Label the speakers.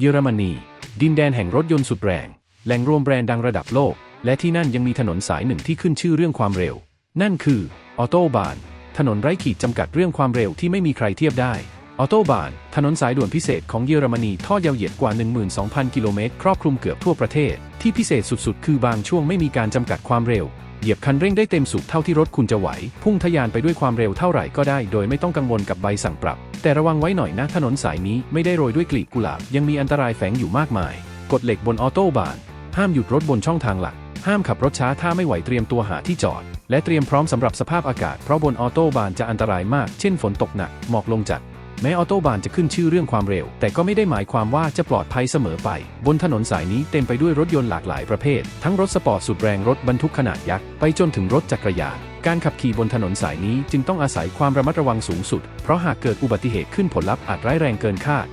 Speaker 1: เยอรมนี ดินแดนแห่งรถยนต์สุดแรง แหล่งรวมแบรนด์ดังระดับโลก และที่นั่นยังมีถนนสายหนึ่งที่ขึ้นชื่อเรื่องความเร็ว นั่นคือออโตบาน ถนนไร้ขีดจำกัดเรื่องความเร็วที่ไม่มีใครเทียบได้ออโตบาน ถนนสายด่วนพิเศษของเยอรมนีทอดยาวเหยียดกว่า 12,000 กิโลเมตร ครอบคลุมเกือบทั่วประเทศ ที่พิเศษสุดๆ คือบางช่วงไม่มีการจำกัดความเร็ว เหยียบคันเร่งได้เต็มสูบเท่าที่รถคุณจะไหว พุ่งทะยานไปด้วยความเร็วเท่าไหร่ก็ได้ โดยไม่ต้องกังวลกับใบสั่งปรับ แต่ระวังไว้หน่อยนะถนนสายนี้ไม่ได้โรยด้วยกลีบกุหลาบ ยังมีอันตรายแฝงอยู่มากมาย กฎเหล็กบนออโต้บาน ห้ามหยุดรถบนช่องทางหลัก ห้ามขับรถช้าถ้าไม่ไหวเตรียมตัวหาที่จอด และเตรียมพร้อมสำหรับสภาพอากาศเพราะบนออโต้บานจะอันตรายมาก เช่นฝนตกหนักหมอกลงจัด แม้ออโตบานจะขึ้นชื่อเรื่องความเร็ว แต่ก็ไม่ได้หมายความว่าจะปลอดภัยเสมอไป บนถนนสายนี้เต็มไปด้วยรถยนต์หลากหลายประเภท ทั้งรถสปอร์ตสุดแรงรถบรรทุกขนาดยักษ์ ไปจนถึงรถจักรยานการขับขี่บนถนนสายนี้จึงต้องอาศัยความระมัดระวังสูงสุด เพราะหากเกิดอุบัติเหตุขึ้นผลลัพธ์อาจร้ายแรงเกินคาด